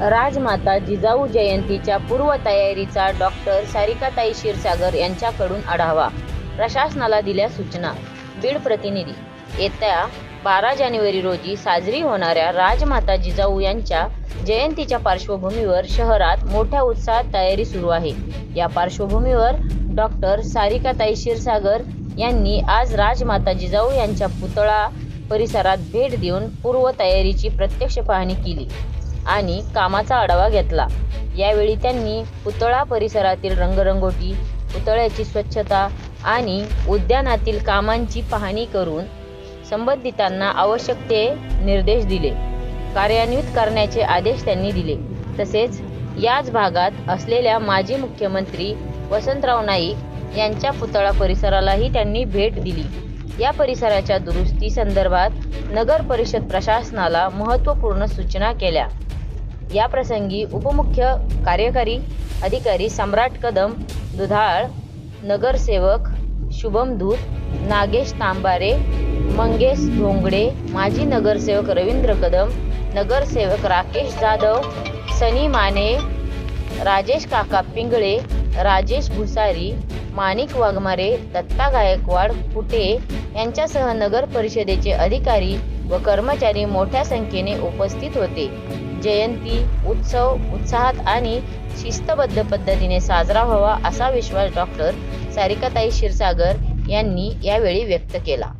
राजमाता जिजाऊ जयंतीच्या पूर्वतयारीचा डॉक्टर सारिकाताई क्षीरसागर यांच्याकडून आढावा. प्रशासनाला दिल्या सूचना. बीड प्रतिनिधी. येत्या बारा जानेवारी रोजी साजरी होणाऱ्या राजमाता जिजाऊ यांच्या जयंतीच्या पार्श्वभूमीवर शहरात मोठ्या उत्साहात तयारी सुरू आहे. या पार्श्वभूमीवर डॉक्टर सारिकाताई क्षीरसागर यांनी आज राजमाता जिजाऊ यांच्या पुतळा परिसरात भेट देऊन पूर्वतयारीची प्रत्यक्ष पाहणी केली. आणि कामाचा आढावा घेतला. यावेळी त्यांनी पुतळा परिसरातील रंगरंगोटी पुतळ्याची स्वच्छता आणि उद्यानातील कामांची पाहणी करून संबंधितांना आवश्यक ते निर्देश दिले. कार्यान्वित करण्याचे आदेश त्यांनी दिले. तसेच याच भागात असलेल्या माजी मुख्यमंत्री वसंतराव नाईक यांच्या पुतळा परिसरालाही त्यांनी भेट दिली. या परिसराच्या दुरुस्ती संदर्भात नगर परिषद प्रशासनाला महत्त्वपूर्ण सूचना केल्या. या प्रसंगी उपमुख्य कार्यकारी अधिकारी सम्राट कदम दुधाळ नगरसेवक शुभम दूत नागेश तांबारे मंगेश धोंगडे माजी नगरसेवक रवींद्र कदम नगरसेवक राकेश जाधव सनी माने राजेश काका पिंगळे राजेश भुसारी माणिक वाघमारे दत्ता गायकवाड कुटे यांच्यासह नगर परिषदेचे अधिकारी व कर्मचारी मोठ्या संख्येने उपस्थित होते. जयंती उत्सव उत्साहात आणि शिस्तबद्ध पद्धतीने साजरा व्हावा असा विश्वास डॉक्टर सारिकाताई क्षीरसागर यांनी यावेळी व्यक्त केला.